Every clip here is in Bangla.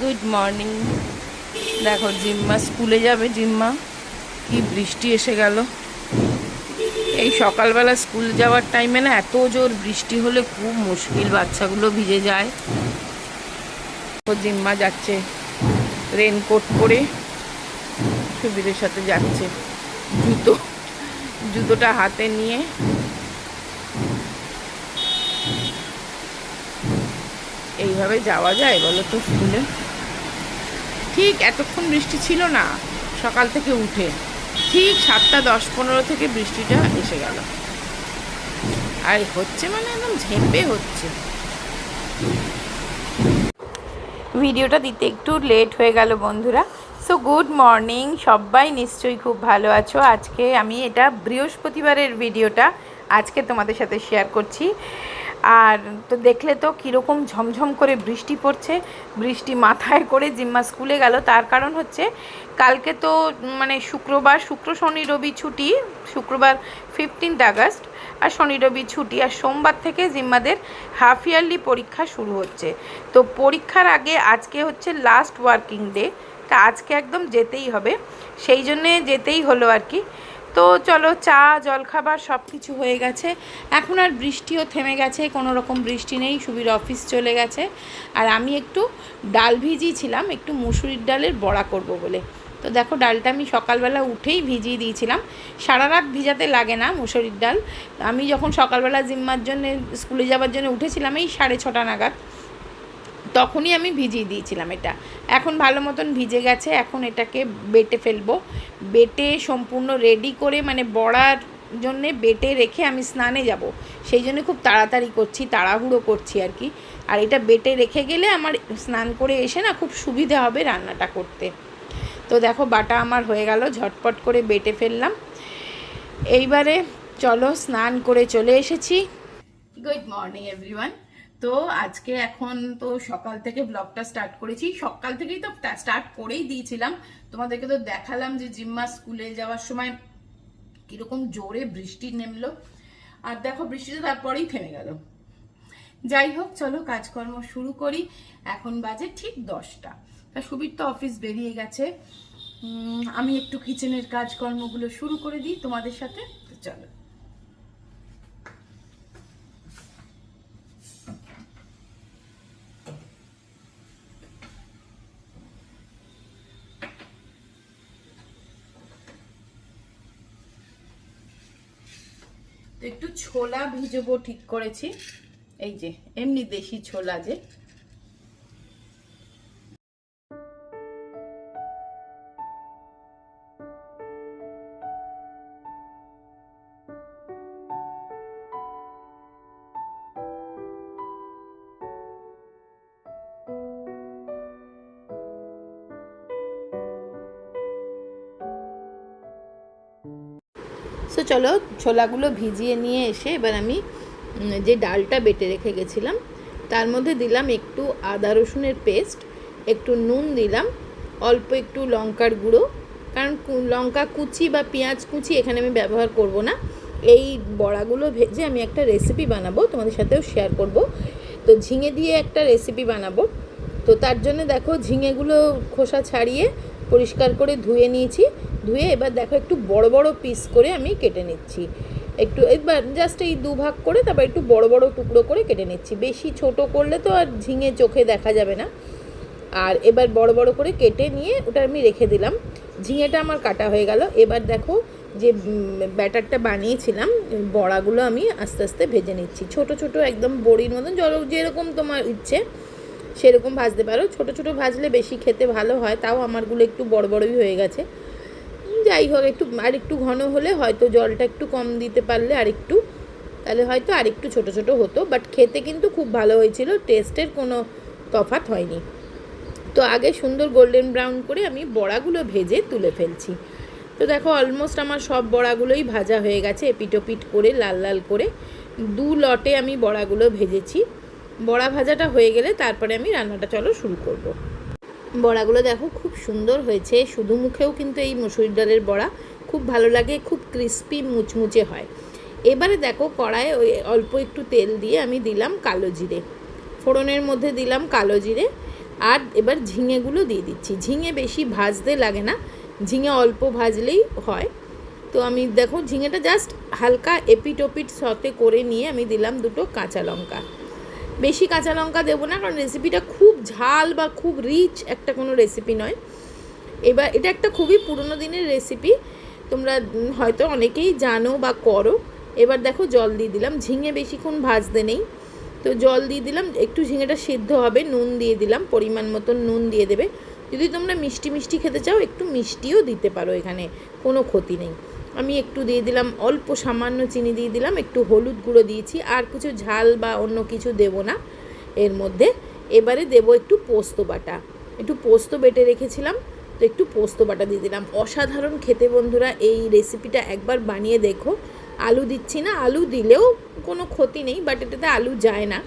গুড মর্নিং দেখো, জিম্মা স্কুলে যাবে, জিম্মা। কি বৃষ্টি এসে গেল। এই সকালবেলা স্কুল যাওয়ার টাইমে না এত জোর বৃষ্টি হলে খুব মুশকিল বাচ্চাগুলো ভিজে যায়। ও জিম্মা যাচ্ছে রেনকোট পরে। সুবিধের সাথে যাচ্ছে জুতো, জুতোটা হাতে নিয়ে। এইভাবে যাওয়া যায় বলো তো স্কুলে? ঠিক এতক্ষণ বৃষ্টি ছিল না, সকাল থেকে উঠে ঠিক সাতটা দশ পনেরো থেকে বৃষ্টিটা এসে গেল। আর হচ্ছে মানে একদম ঝেঁপে হচ্ছে। ভিডিওটা দিতে একটু লেট হয়ে গেল বন্ধুরা। সো গুড মর্নিং সবাই নিশ্চয়ই খুব ভালো আছো। আজকে আমি এটা বৃহস্পতিবারের ভিডিওটা আজকে তোমাদের সাথে শেয়ার করছি। আর তো দেখলে তো কীরকম ঝমঝম করে বৃষ্টি পড়ছে, বৃষ্টি মাথায় করে জিম্মা স্কুলে গেল। তার কারণ হচ্ছে কালকে তো মানে শুক্রবার, শুক্র, শনি, রবি ছুটি, শুক্রবার ফিফটিন্থ আগস্ট আর শনি, রবি ছুটি। আর সোমবার থেকে জিম্মাদের হাফ ইয়ারলি পরীক্ষা শুরু হচ্ছে। তো পরীক্ষার আগে আজকে হচ্ছে লাস্ট ওয়ার্কিং ডে তা আজকে একদম যেতেই হবে। সেই জন্যে যেতেই হলো আর কি। তো চলো চা, জলখাবার সব কিছু হয়ে গেছে। এখন আর বৃষ্টিও থেমে গেছে, কোনো রকম বৃষ্টি নেই, সুবির অফিস চলে গেছে। আর আমি একটু ডাল ভিজিয়েছিলাম একটু মুসুরির ডালের বড়া করব বলে। তো দেখো ডালটা আমি সকালবেলা উঠেই ভিজিয়ে দিয়েছিলাম। সারা রাত ভিজাতে লাগে না মুসুরির ডাল। আমি যখন সকালবেলা জিম্মার জন্য, স্কুলে যাওয়ার জন্য উঠেছিলাম, এই সাড়ে ছটা নাগাদ। তখনই আমি ভিজিয়ে দিয়েছিলাম এটা। এখন ভালো মতন ভিজে গেছে, এখন এটাকে বেটে ফেলব। বেটে সম্পূর্ণ রেডি করে মানে বড়ার জন্যে বেটে রেখে আমি স্নানে যাব। সেই জন্য খুব তাড়াতাড়ি করছি, তাড়াহুড়ো করছি আর কি। আর এটা বেটে রেখে গেলে আমার স্নান করে এসে না খুব সুবিধা হবে রান্নাটা করতে। তো দেখো বাটা আমার হয়ে গেল, ঝটপট করে বেটে ফেললাম। এইবারে চলো স্নান করে চলে এসেছি। গুড মর্নিং এভরিওয়ান তো আজকে এখন তো সকাল থেকে ব্লগটা স্টার্ট করেছি। সকাল থেকেই তো স্টার্ট করেই দিয়েছিলাম। তোমাদেরকে তো দেখালাম যে জিম্মা স্কুলে যাওয়ার সময় কীরকম জোরে বৃষ্টি নেমলো। আর দেখো বৃষ্টিটা তারপরেই থেমে গেল। যাই হোক, চলো কাজকর্ম শুরু করি। এখন বাজে ঠিক দশটা। তা সুবীর তো অফিস বেরিয়ে গেছে। আমি একটু কিচেনের কাজকর্মগুলো শুরু করে দিই তোমাদের সাথে। চলো। একটু ছোলা ভিজবো ঠিক করেছি। এই যে এমনি দেশি ছোলা যে। সো চলো ছোলাগুলো ভিজিয়ে নিয়ে এসে এবার আমি যে ডালটা বেটে রেখে গেছিলাম, তার মধ্যে দিলাম একটু আদা রসুনের পেস্ট, একটু নুন দিলাম, অল্প একটু লঙ্কার গুঁড়ো, কারণ লঙ্কা কুচি বা পেঁয়াজ কুচি এখানে আমি ব্যবহার করব না। এই বড়াগুলো ভেজে আমি একটা রেসিপি বানাবো, তোমাদের সাথেও শেয়ার করব। তো ঝিঙে দিয়ে একটা রেসিপি বানাবো। তো তার জন্য দেখো ঝিঙেগুলো খোসা ছাড়িয়ে পরিষ্কার করে ধুয়ে নিয়েছি। ধুয়ে এবার দেখো একটু বড় বড় পিস করে আমি কেটে নিচ্ছি। একটু এবার জাস্ট এই দু ভাগ করে তারপর একটু বড় বড় টুকরো করে কেটে নিচ্ছি। বেশি ছোট করলে তো আর ঝিঙে চোখে দেখা যাবে না। আর এবার বড় বড় করে কেটে নিয়ে ওটা আমি রেখে দিলাম। ঝিঙেটা আমার কাটা হয়ে গেল। এবার দেখো যে ব্যাটারটা বানিয়েছিলাম, বড়াগুলো আমি আস্তে আস্তে ভেজে নিচ্ছি। ছোট ছোট একদম বড়ির মতন জল যেরকম তোমার ইচ্ছে, সেরকম ভাজতে পারো। ছোট ছোট ভাজলে বেশি খেতে ভালো হয়, তাও আমারগুলো একটু বড় বড়ই হয়ে গেছে। যাই হোক, একটু আর একটু ঘন হলে হয়তো জলটা একটু কম দিতে পারলে আর একটু তাহলে হয়তো আর একটু ছোটো ছোটো হতো বাট খেতে কিন্তু খুব ভালো হয়েছিল টেস্টের কোনো তফাৎ হয়নি। তো আগে সুন্দর গোল্ডেন ব্রাউন করে আমি বড়াগুলো ভেজে তুলে ফেলছি। তো দেখো অলমোস্ট আমার সব বড়াগুলোই ভাজা হয়ে গেছে এপিটোপিট করে, লাল লাল করে। দু লটে আমি বড়াগুলো ভেজেছি। বড়া ভাজাটা হয়ে গেলে তারপরে আমি রান্নাটা চলো শুরু করব। বড়াগুলো দেখো, খুব সুন্দর হয়েছে। শুধু মুখেও কিন্তু এই মুসুরির ডালের বড়া খুব ভালো লাগে, খুব ক্রিস্পি মুচমুচে হয়। এবারে দেখো কড়ায় ওই অল্প একটু তেল দিয়ে আমি দিলাম কালো জিরে। ফোড়নের মধ্যে দিলাম কালো জিরে। আর এবার ঝিঙেগুলো দিয়ে দিচ্ছি। ঝিঙে বেশি ভাজতে লাগে না, ঝিঙে অল্প ভাজলেই হয়। তো আমি দেখো ঝিঙেটা জাস্ট হালকা এপিট ওপিট সতে করে নিয়ে আমি দিলাম দুটো কাঁচা লঙ্কা। বেশি কাঁচা লঙ্কা দেবো না, কারণ রেসিপিটা খুব ঝাল বা খুব রিচ একটা কোনো রেসিপি নয়। এবার এটা একটা খুবই পুরনো দিনের রেসিপি তোমরা হয়তো অনেকেই জানো বা করো। এবার দেখো জল দিয়ে দিলাম, ঝিঙে বেশিক্ষণ ভাজতে নেই। তো জল দিয়ে দিলাম, একটু ঝিঙেটা সিদ্ধ হবে, নুন দিয়ে দিলাম, পরিমাণ মতন নুন দিয়ে দেবে। যদি তোমরা মিষ্টি মিষ্টি খেতে চাও, একটু মিষ্টিও দিতে পারো এখানে, কোনো ক্ষতি নেই। আমি একটু দিয়ে দিলাম, অল্প সামান্য চিনি দিয়ে দিলাম, একটু হলুদ গুঁড়ো দিয়েছি, আর কিছু ঝাল বা অন্য কিছু দেবো না। এর মধ্যে এবারে দেবো একটু পোস্ত বাটা। একটু পোস্ত বেটে রেখেছিলাম, তো একটু পোস্ত বাটা দিয়ে দিলাম। অসাধারণ খেতে বন্ধুরা, এই রেসিপিটা একবার বানিয়ে দেখো। আলু দিচ্ছি না, আলু দিলেও কোনো ক্ষতি নেই, বাট এটাতে আলু যায় না।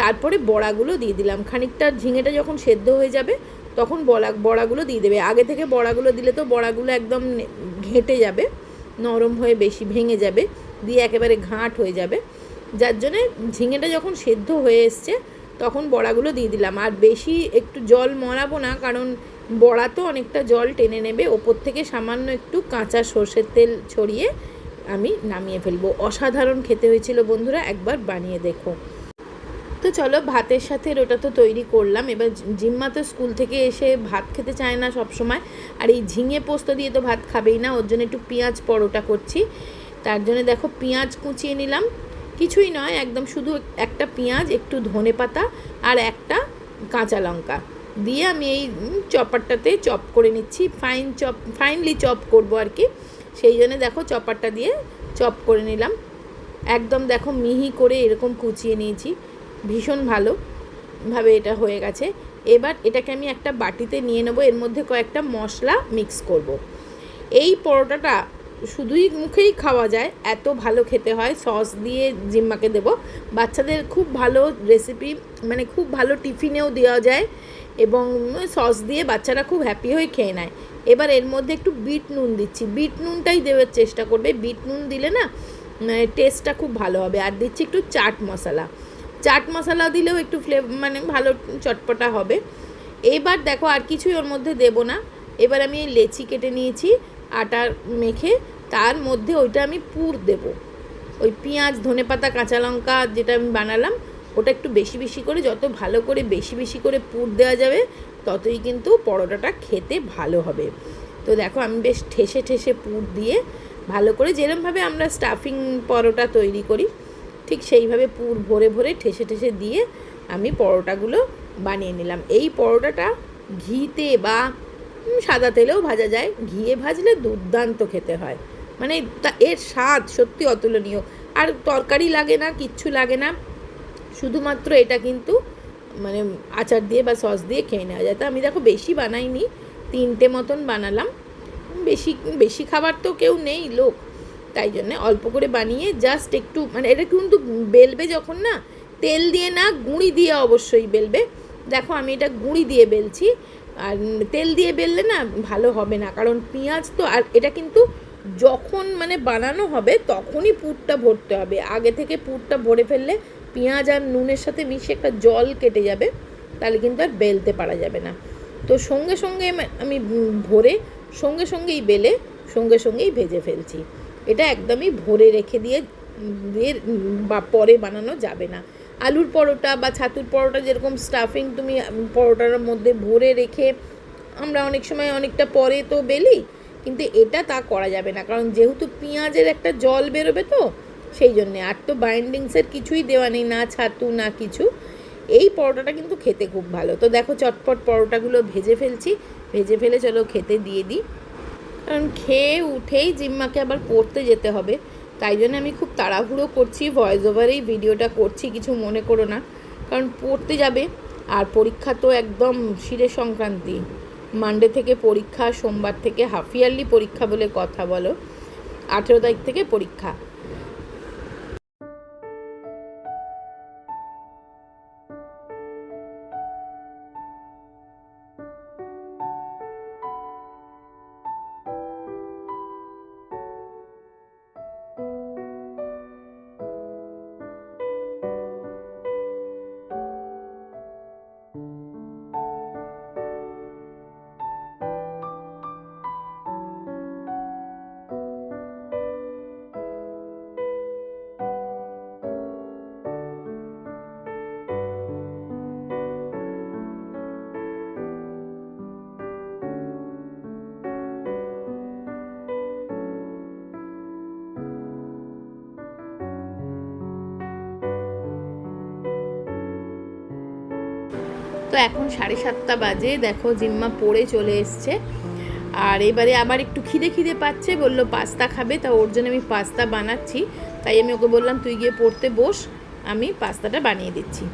তারপরে বড়াগুলো দিয়ে দিলাম। খানিকটা ঝিঙেটা যখন সেদ্ধ হয়ে যাবে, তখন বড়া, বড়াগুলো দিয়ে দেবে। আগে থেকে বড়াগুলো দিলে তো বড়াগুলো একদম ঘেঁটে যাবে। নরম হয়ে বেশি ভেঙে যাবে, দিয়ে একেবারে ঘাঁট হয়ে যাবে। যার জন্যে ঝিঙেটা যখন সেদ্ধ হয়ে এসছে, তখন বড়াগুলো দিয়ে দিলাম। আর বেশি একটু জল মরাবো না, কারণ বড়া তো অনেকটা জল টেনে নেবে। ওপর থেকে সামান্য একটু কাঁচা সর্ষের তেল ছড়িয়ে আমি নামিয়ে ফেলব। অসাধারণ খেতে হয়েছিল বন্ধুরা, একবার বানিয়ে দেখো। তো চলো, ভাতের সাথে ওটা তো তৈরি করলাম। এবার জিম্মা তো স্কুল থেকে এসে ভাত খেতে চায় না সব সময় আর এই ঝিঙে পোস্ত দিয়ে তো ভাত খাবেই না, ওর জন্য একটু পেঁয়াজ পরোটা করছি। তার জন্য দেখো, পেঁয়াজ কুচিয়ে নিলাম। কিছুই নয়, একদম শুধু একটা পেঁয়াজ, একটু ধনে পাতা আর একটা কাঁচা লঙ্কা। দিয়ে আমি এই চপারটাতে চপ করে নিচ্ছি, ফাইন চপ, ফাইনলি চপ করব আর কি। সেই জন্য দেখো, চপারটা দিয়ে চপ করে নিলাম। একদম দেখো, মিহি করে এরকম কুচিয়ে নিয়েছি। ভীষণ ভালো ভাবে এটা হয়ে গেছে। এবার এটাকে আমি একটা বাটিতে নিয়ে নেব, এর মধ্যে কয়েকটা মশলা মিক্স করব। এই পরোটাটা শুধুই মুখেই খাওয়া যায়, এত ভালো খেতে হয় সস দিয়ে জিম্মাকে দেবো। বাচ্চাদের খুব ভালো রেসিপি মানে খুব ভালো টিফিনেও দেওয়া যায় এবং সস দিয়ে বাচ্চারা খুব হ্যাপি হয়ে খেয়ে নেয়। এবার এর মধ্যে একটু বিট নুন দিচ্ছি। বিট নুনটাই দেওয়ার চেষ্টা করবে। বিট নুন দিলে না টেস্টটা খুব ভালো হবে। আর দিচ্ছি একটু চাট মশলা। চাট মশলা দিলেও একটু ফ্লেভ মানে ভালো চটপটা হবে। এবার দেখো আর কিছুই ওর মধ্যে দেবো না। এবার আমি লেচি কেটে নিয়েছি, আটা মেখে, তার মধ্যে ওইটা আমি পুর দেব। ওই পেঁয়াজ, ধনেপাতা, কাঁচা লঙ্কা যেটা আমি বানালাম, ওটা একটু বেশি বেশি করে, যত ভালো করে বেশি বেশি করে পুর দেওয়া যাবে, ততই কিন্তু পরোটাটা খেতে ভালো হবে। তো দেখো আমি বেশ ঠেসে ঠেসে পুর দিয়ে ভালো করে যেরমভাবে আমরা স্টাফিং পরোটা তৈরি করি ঠিক সেইভাবে পুর ভরে ভরে ঠেসে ঠেসে দিয়ে আমি পরোটাগুলো বানিয়ে নিলাম। এই পরোটাটা ঘিতে বা সাদা তেলেও ভাজা যায়। ঘিয়ে ভাজলে দুর্দান্ত খেতে হয়। মানে তা, এর স্বাদ সত্যি অতুলনীয়। আর তরকারি লাগে না, কিচ্ছু লাগে না। শুধুমাত্র এটা কিন্তু মানে আচার দিয়ে বা সস দিয়ে খেয়ে নেওয়া যায়। তো আমি দেখো বেশি বানাইনি, তিনটে মতন বানালাম। বেশি বেশি খাবার তো কেউ নেই, লোক। তাই জন্যে অল্প করে বানিয়ে জাস্ট একটু মানে এটা কিন্তু বেলবে যখন না, তেল দিয়ে না, গুঁড়ি দিয়ে অবশ্যই বেলবে। দেখো আমি এটা গুঁড়ি দিয়ে বেলছি, আর তেল দিয়ে বেললে না ভালো হবে না, কারণ পেঁয়াজ তো, আর এটা কিন্তু যখন মানে বানানো হবে তখনই পুরটা ভরতে হবে। আগে থেকে পুরটা ভরে ফেললে পেঁয়াজ আর নুনের সাথে মিশে একটা জল কেটে যাবে, তাহলে কিন্তু আর বেলতে পারা যাবে না। তো সঙ্গে সঙ্গে আমি- ভরে সঙ্গে সঙ্গেই বেলে, সঙ্গে সঙ্গেই ভেজে ফেলছি। এটা একদমই ভরে রেখে দিয়ে দিয়ে, বা পরে বানানো যাবে না। আলুর পরোটা বা ছাতুর পরোটা যেরকম স্টাফিং তুমি পরোটার মধ্যে ভরে রেখে, আমরা অনেক সময় অনেকটা পরে তো বেলি, কিন্তু এটা তা করা যাবে না। কারণ যেহেতু পেঁয়াজের একটা জল বেরোবে তো, সেই জন্যে। আর তো বাইন্ডিংসের কিছুই দেওয়া নেই, না ছাতু, না কিছু। এই পরোটাটা কিন্তু খেতে খুব ভালো। তো দেখো, চটপট পরোটাগুলো ভেজে ফেলছি। ভেজে ফেলে চলো খেতে দিয়ে দিই। কারণ খেয়ে উঠেই জিম্মাকে আবার পড়তে যেতে হবে। তাই জন্য আমি খুব তাড়াহুড়ো করছি ভয়েস ওভারেই ভিডিওটা করছি, কিছু মনে করো না। কারণ পড়তে যাবে, আর পরীক্ষা তো একদম শিরে সংক্রান্তি। মানডে থেকে পরীক্ষা, সোমবার থেকে হাফ ইয়ারলি পরীক্ষা বলে কথা বলো। আঠেরো তারিখ থেকে পরীক্ষা। তো এখন সাড়ে সাতটা বাজে। দেখো, জিম্মা পড়ে চলে এসছে। আর এবারে আবার একটু খিদে খিদে পাচ্ছে, বলল পাস্তা খাবে, তা ওর জন্য আমি পাস্তা বানাচ্ছি। তাই আমি ওকে বললাম, তুই গিয়ে পড়তে বস, আমি পাস্তাটা বানিয়ে দিচ্ছি।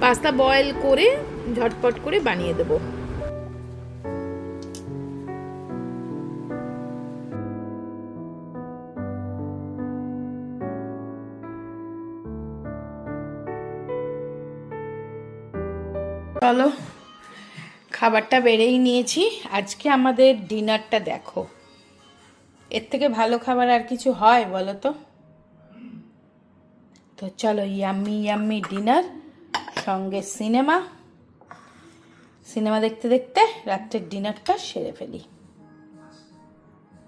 পাস্তা বয়েল করে, ঝটপট করে বানিয়ে দেবো। চলো খাবারটা বেড়েই নিয়েছি। আজকে আমাদের ডিনারটা দেখো। এর থেকে ভালো খাবার আর কিছু হয় বলো তো? তো চলো ইয়াম্মি ইয়াম্মি ডিনার সঙ্গে সিনেমা সিনেমা দেখতে দেখতে রাত্রের ডিনারটা সেরে ফেলি।